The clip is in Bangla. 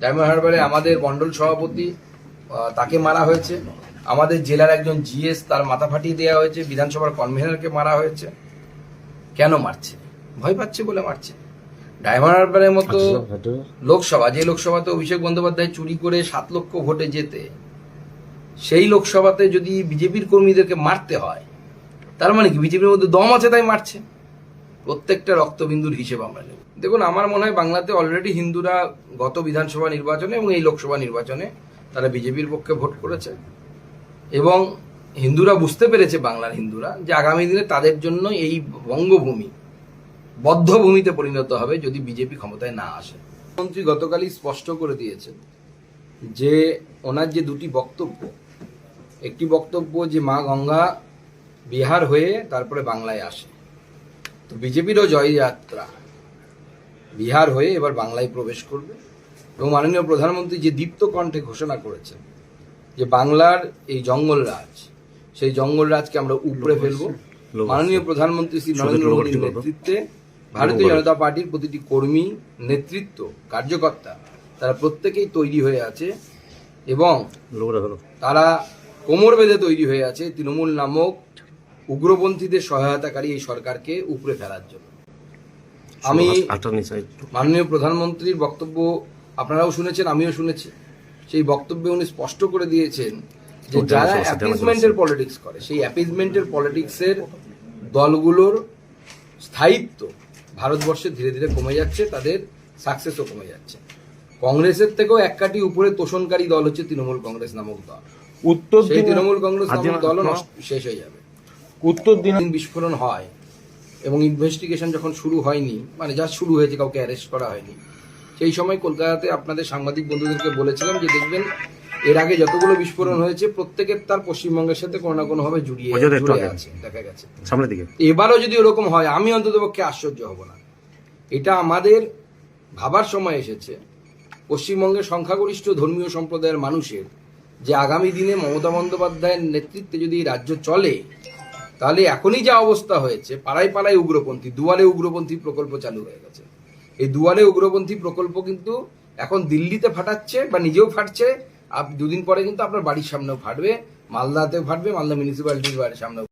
ডায়মন্ড হারবারে আমাদের মন্ডল সভাপতি তাকে মারা হয়েছে। আমাদের জেলার একজন জিএস তার মাথা ফাটিয়ে দেওয়া হয়েছে। বিধানসভার কনভেনারকে মারা হয়েছে। কেন মারছে? ভয় পাচ্ছে বলে মারছে। ডায়মন্ড হারবারের মতো লোকসভা যে লোকসভাতে অভিষেক বন্দ্যোপাধ্যায় চুরি করে সাত লক্ষ ভোটে যেতে সেই লোকসভাতে যদি বিজেপির কর্মীদেরকে মারতে হয় তার মানে কি? বিজেপির মধ্যে দম আছে তাই মারছে। প্রত্যেকটা রক্তবিন্দুর হিসেব আমরা নেব। দেখুন, আমার মনে হয় বাংলাতে অলরেডি হিন্দুরা গত বিধানসভা নির্বাচনে এবং এই লোকসভা নির্বাচনে তারা বিজেপির পক্ষে ভোট করেছে। এবং হিন্দুরা বুঝতে পেরেছে, বাংলার হিন্দুরা, যে আগামী দিনে তাদের জন্য এই বঙ্গভূমি বদ্ধভূমিতে পরিণত হবে যদি বিজেপি ক্ষমতায় না আসে। মন্ত্রী গতকালই স্পষ্ট করে দিয়েছেন যে ওনার যে দুটি বক্তব্য, একটি বক্তব্য যে মা গঙ্গা বিহার হয়ে তারপরে বাংলায় আসে। তো বিজেপিরও জয়যাত্রা। বিহার হয়ে এবার বাংলায় প্রবেশ করবে। এবং মাননীয় প্রধানমন্ত্রী যে দীপ্ত কণ্ঠে ঘোষণা করেছেন যে বাংলার এই জঙ্গল রাজ সেই জঙ্গল রাজকে আমরা উপড়ে ফেলব। মাননীয় প্রধানমন্ত্রী শ্রী নরেন্দ্র মোদীর নেতৃত্বে ভারতীয় জনতা পার্টির প্রতিটি কর্মী নেতৃত্ব কার্যকর্তা তারা প্রত্যেকেই তৈরি হয়ে আছে এবং তারা কোমর বেঁধে তৈরি হয়ে আছে। তৃণমূল নামক উগ্রপন্থীদের সহায়তাকারী এই সরকারকে উপরে ফেলার জন্য। আমি মাননীয় প্রধানমন্ত্রীর বক্তব্য আপনারাও শুনেছেন আমিও শুনেছি। সেই বক্তব্যে উনি স্পষ্ট করে দিয়েছেন যে যারা অ্যাপিজমেন্টের পলিটিক্স করে সেই অ্যাপিজমেন্টের পলিটিক্সের দলগুলোর স্থায়িত্ব ভারতবর্ষে ধীরে ধীরে কমে যাচ্ছে তাদের সাকসেসও কমে যাচ্ছে। কংগ্রেসের থেকেও এক কাটি উপরে তোষণকারী দল হচ্ছে তৃণমূল কংগ্রেস নামক দল। উত্তর সেই তৃণমূল কংগ্রেস নামক নষ্ট- শেষ হয়ে যাবে। উত্তর দিন বিস্ফোরণ হয় এবং ইনভেস্টিগেশন যখন শুরু হয়নি মানে যা শুরু হয়েছে কাউকে অ্যারেস্ট করা হয়নি সেই সময় কলকাতাতে আপনাদের সাংবাদিক বন্ধুদেরকে বলেছিলাম যে দেখবেন এর আগে যতগুলো বিস্ফোরণ হয়েছে প্রত্যেকের তার পশ্চিমবঙ্গের সাথে কোনো না কোনো ভাবে জুড়িয়ে। আছে দেখা গেছে। সামনের দিকে। এবারও যদি ওরকম হয় আমি অন্তত পক্ষে আশ্চর্য হব না। এটা আমাদের ভাবার সময় এসেছে। পশ্চিমবঙ্গের সংখ্যাগরিষ্ঠ ধর্মীয় সম্প্রদায়ের মানুষের যে আগামী দিনে মমতা বন্দ্যোপাধ্যায়ের নেতৃত্বে যদি রাজ্য চলে তাহলে এখনই যা অবস্থা হয়েছে, পাড়ায় পাড়ায় উগ্রপন্থী, দুয়ারে উগ্রপন্থী প্রকল্প চালু হয়ে গেছে। এই দুয়ারে উগ্রপন্থী প্রকল্প কিন্তু এখন দিল্লিতে ফাটাচ্ছে বা নিজেও ফাটছে। দুদিন পরে কিন্তু আপনার বাড়ির সামনেও ফাটবে, মালদাতেও ফাটবে, মালদা মিউনিসিপ্যালিটির বাড়ির সামনেও